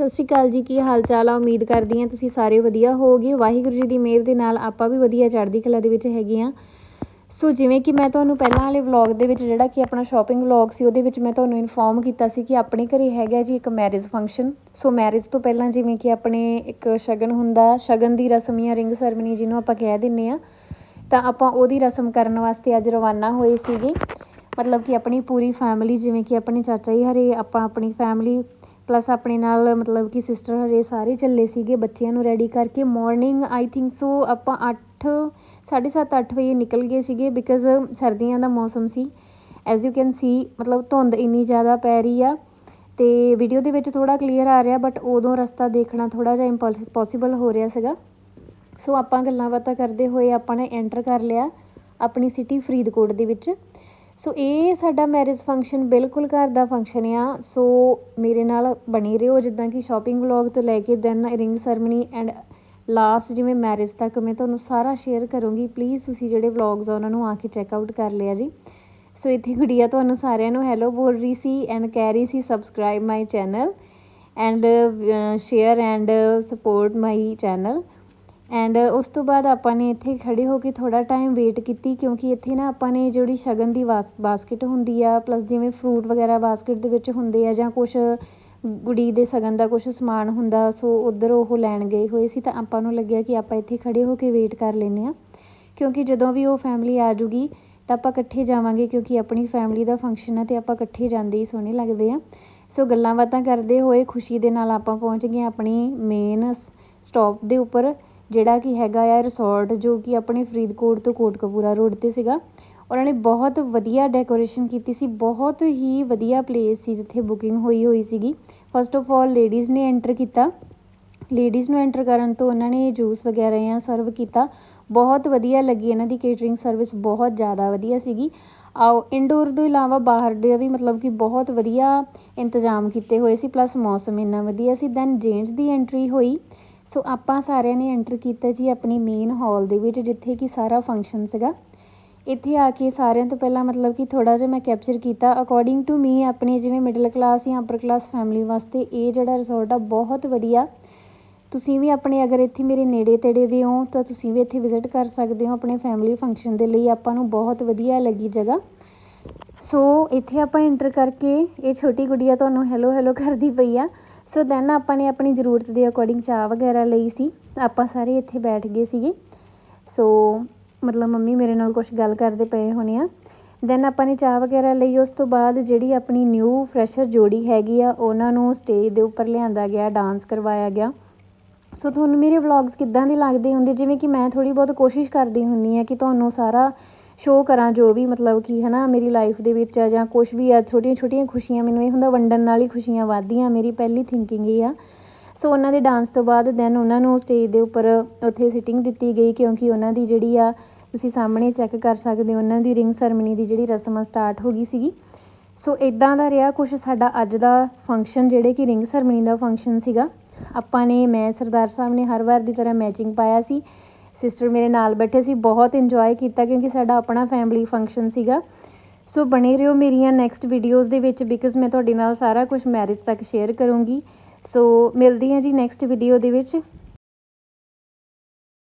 ਸਤਿ ਸ਼੍ਰੀ ਅਕਾਲ ਜੀ, ਕੀ ਹਾਲ ਚਾਲ ਆ? ਉਮੀਦ ਕਰਦੀ ਹਾਂ ਤੁਸੀਂ ਸਾਰੇ ਵਧੀਆ ਹੋਵੋਗੇ। ਵਾਹਿਗੁਰੂ ਜੀ ਦੀ ਮਿਹਰ ਦੇ ਨਾਲ ਆਪਾਂ ਵੀ ਵਧੀਆ ਚੜ੍ਹਦੀ ਕਲਾ ਦੇ ਵਿੱਚ ਹੈਗੇ ਆ ਸੋ ਜਿਵੇਂ ਕਿ ਮੈਂ ਤੁਹਾਨੂੰ ਪਹਿਲਾਂ ਵਾਲੇ ਵਲੌਗ ਦੇ ਵਿੱਚ ਜਿਹੜਾ ਕਿ ਆਪਣਾ ਸ਼ਾਪਿੰਗ ਵਲੌਗ ਸੀ, ਉਹਦੇ ਵਿੱਚ ਮੈਂ ਤੁਹਾਨੂੰ ਇਨਫੋਰਮ ਕੀਤਾ ਸੀ ਕਿ ਆਪਣੇ ਘਰੇ ਹੈਗਾ ਜੀ ਇੱਕ ਮੈਰਿਜ ਫੰਕਸ਼ਨ। ਸੋ ਮੈਰਿਜ ਤੋਂ ਪਹਿਲਾਂ ਜਿਵੇਂ ਕਿ ਆਪਣੇ ਇੱਕ ਸ਼ਗਨ ਹੁੰਦਾ, ਸ਼ਗਨ ਦੀ ਰਸਮ ਜਾਂ ਰਿੰਗ ਸੈਰਮਨੀ ਜਿਹਨੂੰ ਆਪਾਂ ਕਹਿ ਦਿੰਨੇ ਆ ਤਾਂ ਆਪਾਂ ਉਹਦੀ ਰਸਮ ਕਰਨ ਵਾਸਤੇ ਅੱਜ ਰਵਾਨਾ ਹੋਏ ਸੀਗੇ। ਮਤਲਬ ਕਿ ਆਪਣੀ ਪੂਰੀ ਫੈਮਿਲੀ, ਜਿਵੇਂ ਕਿ ਆਪਣੇ ਚਾਚਾ ਜੀ ਹਰੇ, ਆਪਾਂ ਆਪਣੀ ਫੈਮਿਲੀ ਪਲੱਸ ਆਪਣੇ ਨਾਲ ਮਤਲਬ ਕਿ ਸਿਸਟਰ ਹਰੇ ਸਾਰੇ ਚੱਲੇ ਸੀਗੇ, ਬੱਚਿਆਂ ਨੂੰ ਰੈਡੀ ਕਰਕੇ ਮਾਰਨਿੰਗ ਆਈ ਥਿੰਕ ਸੋ ਆਪਾਂ 8 7:30 8 ਵਜੇ ਨਿਕਲ ਗਏ ਸੀਗੇ ਬਿਕਾਜ਼ ਸਰਦੀਆਂ ਦਾ ਮੌਸਮ ਸੀ। ਐਜ਼ ਯੂ ਕੈਨ ਸੀ ਮਤਲਬ ਧੁੰਦ ਇੰਨੀ ਜ਼ਿਆਦਾ ਪੈ ਰਹੀ ਆ ਤੇ ਵੀਡੀਓ ਦੇ ਵਿੱਚ ਥੋੜਾ ਕਲੀਅਰ ਆ ਰਿਹਾ ਬਟ ਉਦੋਂ ਰਸਤਾ ਦੇਖਣਾ ਥੋੜਾ ਜਿਹਾ ਇੰਪੋਸੀਬਲ ਹੋ ਰਿਹਾ ਸੀਗਾ। ਸੋ ਆਪਾਂ ਗੱਲਾਂ ਬਾਤਾਂ ਕਰਦੇ ਹੋਏ ਆਪਾਂ ਨੇ ਐਂਟਰ ਕਰ ਲਿਆ ਆਪਣੀ ਸਿਟੀ ਫਰੀਦਕੋਟ ਦੇ ਵਿੱਚ। ਸੋ ਇਹ ਸਾਡਾ ਮੈਰਿਜ ਫੰਕਸ਼ਨ ਬਿਲਕੁਲ ਘਰ ਦਾ ਫੰਕਸ਼ਨ ਆ। ਸੋ ਮੇਰੇ ਨਾਲ ਬਣੀ ਰਹੋ ਜਿੱਦਾਂ ਕਿ ਸ਼ਾਪਿੰਗ ਵਲੌਗ ਤੋਂ ਲੈ ਕੇ then ring ceremony and last ਜਿਵੇਂ ਮੈਰਿਜ ਤੱਕ ਮੈਂ ਤੁਹਾਨੂੰ ਸਾਰਾ ਸ਼ੇਅਰ ਕਰੂੰਗੀ। ਪਲੀਜ਼ ਤੁਸੀਂ ਜਿਹੜੇ ਵਲੌਗਸ ਆ, ਉਹਨਾਂ ਨੂੰ ਆ ਕੇ ਚੈੱਕ ਆਊਟ ਕਰ ਲਿਆ ਜੀ। ਸੋ ਇੱਥੇ ਗੁੜੀਆ ਤੁਹਾਨੂੰ ਸਾਰਿਆਂ ਨੂੰ ਹੈਲੋ ਬੋਲ ਰਹੀ ਸੀ ਐਂਡ ਕਹਿ ਰਹੀ ਸੀ subscribe my channel and share and support my channel and uh, ਉਸ ਤੋਂ ਬਾਅਦ ਆਪਾਂ ਨੇ ਇੱਥੇ ਖੜੇ ਹੋ ਕੇ ਥੋੜਾ ਟਾਈਮ ਵੇਟ ਕੀਤੀ ਕਿਉਂਕਿ ਇੱਥੇ ਨਾ ਆਪਾਂ ਨੇ ਜਿਹੜੀ ਸ਼ਗਨ ਦੀ ਬਾਸਕਟ ਹੁੰਦੀ ਆ ਪਲੱਸ ਜਿਵੇਂ ਫਰੂਟ ਵਗੈਰਾ ਬਾਸਕਟ ਦੇ ਵਿੱਚ ਹੁੰਦੇ ਆ ਜਾਂ ਕੁਝ ਗੁੜੀ ਦੇ ਸਗਨ ਦਾ ਕੁਝ ਸਮਾਨ ਹੁੰਦਾ, ਸੋ ਉਧਰ ਉਹ ਲੈਣ ਗਏ ਹੋਏ ਸੀ ਤਾਂ ਆਪਾਂ ਨੂੰ ਲੱਗਿਆ ਕਿ ਆਪਾਂ ਇੱਥੇ ਖੜੇ ਹੋ ਕੇ ਵੇਟ ਕਰ ਲੈਨੇ ਆ ਕਿਉਂਕਿ ਜਦੋਂ ਵੀ ਉਹ ਫੈਮਿਲੀ ਆ ਜੂਗੀ ਤਾਂ ਆਪਾਂ ਇਕੱਠੇ ਜਾਵਾਂਗੇ ਕਿਉਂਕਿ ਆਪਣੀ ਫੈਮਿਲੀ ਦਾ ਫੰਕਸ਼ਨ ਆ ਤੇ ਆਪਾਂ ਇਕੱਠੇ ਜਾਂਦੇ ਹੀ ਸੋਹਣੇ ਲੱਗਦੇ ਆ। ਸੋ ਗੱਲਾਂ ਬਾਤਾਂ ਕਰਦੇ ਹੋਏ ਖੁਸ਼ੀ ਦੇ ਨਾਲ ਆਪਾਂ ਪਹੁੰਚ ਗਏ ਆਪਣੀ ਮੇਨ ਸਟਾਪ ਦੇ ਉੱਪਰ। ਜਿਹੜਾ ਕਿ ਹੈਗਾ ਆ ਰਿਸੋਰਟ ਜੋ ਕਿ ਆਪਣੇ ਫਰੀਦਕੋਟ ਤੋਂ ਕੋਟਕਪੂਰਾ ਰੋਡ ਤੇ ਸੀਗਾ। ਉਹਨਾਂ ਨੇ ਬਹੁਤ ਵਧੀਆ ਡੈਕੋਰੇਸ਼ਨ ਕੀਤੀ ਸੀ, ਬਹੁਤ ਹੀ ਵਧੀਆ ਪਲੇਸ ਸੀ ਜਿੱਥੇ ਬੁਕਿੰਗ ਹੋਈ ਹੋਈ ਸੀਗੀ। ਫਸਟ ਆਫ ਆਲ ਲੇਡੀਜ਼ ਨੇ ਐਂਟਰ ਕੀਤਾ। ਲੇਡੀਜ਼ ਨੂੰ ਐਂਟਰ ਕਰਨ ਤੋਂ ਉਹਨਾਂ ਨੇ ਜੂਸ ਵਗੈਰਾ ਜਾਂ ਸਰਵ ਕੀਤਾ। ਬਹੁਤ ਵਧੀਆ ਲੱਗੀ ਇਹਨਾਂ ਦੀ ਕੇਟਰਿੰਗ ਸਰਵਿਸ ਬਹੁਤ ਜ਼ਿਆਦਾ ਵਧੀਆ ਸੀਗੀ। ਆਓ ਇਨਡੋਰ ਤੋਂ ਇਲਾਵਾ ਬਾਹਰ ਦੇ ਵੀ ਮਤਲਬ ਕਿ ਬਹੁਤ ਵਧੀਆ ਇੰਤਜ਼ਾਮ ਕੀਤੇ ਹੋਏ ਸੀ ਪਲੱਸ ਮੌਸਮ ਇੰਨਾ ਵਧੀਆ ਸੀ। ਦੈਨ ਜੇਂਟਸ ਦੀ ਐਂਟਰੀ ਹੋਈ। ਸੋ ਆਪਾਂ ਸਾਰਿਆਂ ਨੇ ਐਂਟਰ ਕੀਤਾ ਜੀ ਆਪਣੀ ਮੇਨ ਹਾਲ ਦੇ ਵਿੱਚ, ਜਿੱਥੇ ਕਿ ਸਾਰਾ ਫੰਕਸ਼ਨ ਸੀਗਾ। ਇੱਥੇ ਆ ਕੇ ਸਾਰਿਆਂ ਤੋਂ ਪਹਿਲਾਂ ਮਤਲਬ ਕਿ ਥੋੜਾ ਜਿਹਾ ਮੈਂ ਕੈਪਚਰ ਕੀਤਾ। ਅਕੋਰਡਿੰਗ ਟੂ ਮੀ ਆਪਣੇ ਜਿਵੇਂ ਮਿਡਲ ਕਲਾਸ ਜਾਂ ਅਪਰ ਕਲਾਸ ਫੈਮਿਲੀ ਵਾਸਤੇ ਇਹ ਜਿਹੜਾ ਰਿਜ਼ੋਰਟ ਆ, ਬਹੁਤ ਵਧੀਆ। ਤੁਸੀਂ ਵੀ ਆਪਣੇ ਅਗਰ ਇੱਥੇ ਮੇਰੇ ਨੇੜੇ ਤੇੜੇ ਦੇ ਹੋ, ਤਾਂ ਤੁਸੀਂ ਵੀ ਇੱਥੇ ਵਿਜ਼ਿਟ ਕਰ ਸਕਦੇ ਹੋ ਆਪਣੇ ਫੈਮਿਲੀ ਫੰਕਸ਼ਨ ਦੇ ਲਈ। ਆਪਾਂ ਨੂੰ ਬਹੁਤ ਵਧੀਆ ਲੱਗੀ ਜਗ੍ਹਾ। ਸੋ ਇੱਥੇ ਆਪਾਂ ਐਂਟਰ ਕਰਕੇ, ਇਹ ਛੋਟੀ ਗੁੜੀਆ ਤੁਹਾਨੂੰ ਹੈਲੋ ਹੈਲੋ ਕਰਦੀ ਪਈ ਆ। ਸੋ ਦੈਨ ਆਪਾਂ ਨੇ ਆਪਣੀ ਜ਼ਰੂਰਤ ਦੇ ਅਕੋਰਡਿੰਗ ਚਾਹ ਵਗੈਰਾ ਲਈ ਸੀ। ਆਪਾਂ ਸਾਰੇ ਇੱਥੇ ਬੈਠ ਗਏ ਸੀਗੇ। ਸੋ ਮਤਲਬ ਮੰਮੀ ਮੇਰੇ ਨਾਲ ਕੁਝ ਗੱਲ ਕਰਦੇ ਪਏ ਹੋਣੇ ਆ। ਦੈਨ ਆਪਾਂ ਨੇ ਚਾਹ ਵਗੈਰਾ ਲਈ। ਉਸ ਤੋਂ ਬਾਅਦ ਜਿਹੜੀ ਆਪਣੀ ਨਿਊ ਫਰੈਸ਼ਰ ਜੋੜੀ ਹੈਗੀ ਆ, ਉਹਨਾਂ ਨੂੰ ਸਟੇਜ ਦੇ ਉੱਪਰ ਲਿਆਂਦਾ ਗਿਆ ਡਾਂਸ ਕਰਵਾਇਆ ਗਿਆ। ਸੋ ਤੁਹਾਨੂੰ ਮੇਰੇ ਵਲੌਗਸ ਕਿੱਦਾਂ ਦੇ ਲੱਗਦੇ ਹੁੰਦੇ? ਜਿਵੇਂ ਕਿ ਮੈਂ ਥੋੜੀ ਬਹੁਤ ਕੋਸ਼ਿਸ਼ ਕਰਦੀ ਹੁੰਨੀ ਆ ਕਿ ਤੁਹਾਨੂੰ ਸਾਰਾ ਸ਼ੋਅ ਕਰਾਂ ਜੋ ਵੀ, ਮਤਲਬ ਕਿ ਹਨਾ ਮੇਰੀ ਲਾਈਫ ਦੇ ਵਿੱਚ ਆ ਜਾਂ ਕੁਝ ਵੀ ਆ, ਛੋਟੀਆਂ ਛੋਟੀਆਂ ਖੁਸ਼ੀਆਂ ਮੈਨੂੰ ਇਹ ਹੁੰਦਾ ਵੰਡਣ ਨਾਲ ਹੀ ਖੁਸ਼ੀਆਂ ਵੱਧਦੀਆਂ, ਮੇਰੀ ਪਹਿਲੀ ਥਿੰਕਿੰਗ ਇਹ ਆ। ਸੋ ਉਹਨਾਂ ਦੇ ਡਾਂਸ ਤੋਂ ਬਾਅਦ ਦੈਨ ਉਹਨਾਂ ਨੂੰ ਸਟੇਜ ਦੇ ਉੱਪਰ ਉੱਥੇ ਸਿਟਿੰਗ ਦਿੱਤੀ ਗਈ ਕਿਉਂਕਿ ਉਹਨਾਂ ਦੀ ਜਿਹੜੀ ਆ, ਤੁਸੀਂ ਸਾਹਮਣੇ ਚੈੱਕ ਕਰ ਸਕਦੇ ਹੋ, ਉਹਨਾਂ ਦੀ ਰਿੰਗ ਸੈਰਮਨੀ ਦੀ ਜਿਹੜੀ ਰਸਮ ਸਟਾਰਟ ਹੋ ਗਈ ਸੀਗੀ। ਸੋ ਇਦਾਂ ਦਾ ਰਿਹਾ ਕੁਝ ਸਾਡਾ ਅੱਜ ਦਾ ਫੰਕਸ਼ਨ ਜਿਹੜੇ ਕਿ ਰਿੰਗ ਸੈਰਮਨੀ ਦਾ ਫੰਕਸ਼ਨ ਸੀਗਾ। ਆਪਾਂ ਨੇ ਮੈਂ ਸਰਦਾਰ ਸਾਹਿਬ ਨੇ ਹਰ ਵਾਰ ਦੀ ਤਰ੍ਹਾਂ ਮੈਚਿੰਗ ਪਾਇਆ ਸੀ। ਸਿਸਟਰ ਮੇਰੇ ਨਾਲ ਬੈਠੇ ਸੀ, ਬਹੁਤ ਇੰਜੋਏ ਕੀਤਾ ਕਿਉਂਕਿ ਸਾਡਾ ਆਪਣਾ ਫੈਮਿਲੀ ਫੰਕਸ਼ਨ ਸੀਗਾ। ਸੋ ਬਣੇ ਰਹੋ ਮੇਰੀਆਂ ਨੈਕਸਟ ਵੀਡੀਓਜ਼ ਦੇ ਵਿੱਚ ਬਿਕਾਜ਼ ਮੈਂ ਤੁਹਾਡੇ ਨਾਲ ਸਾਰਾ ਕੁਝ ਮੈਰਿਜ ਤੱਕ ਸ਼ੇਅਰ ਕਰੂੰਗੀ। ਸੋ ਮਿਲਦੀ ਹਾਂ ਜੀ ਨੈਕਸਟ ਵੀਡੀਓ ਦੇ ਵਿੱਚ।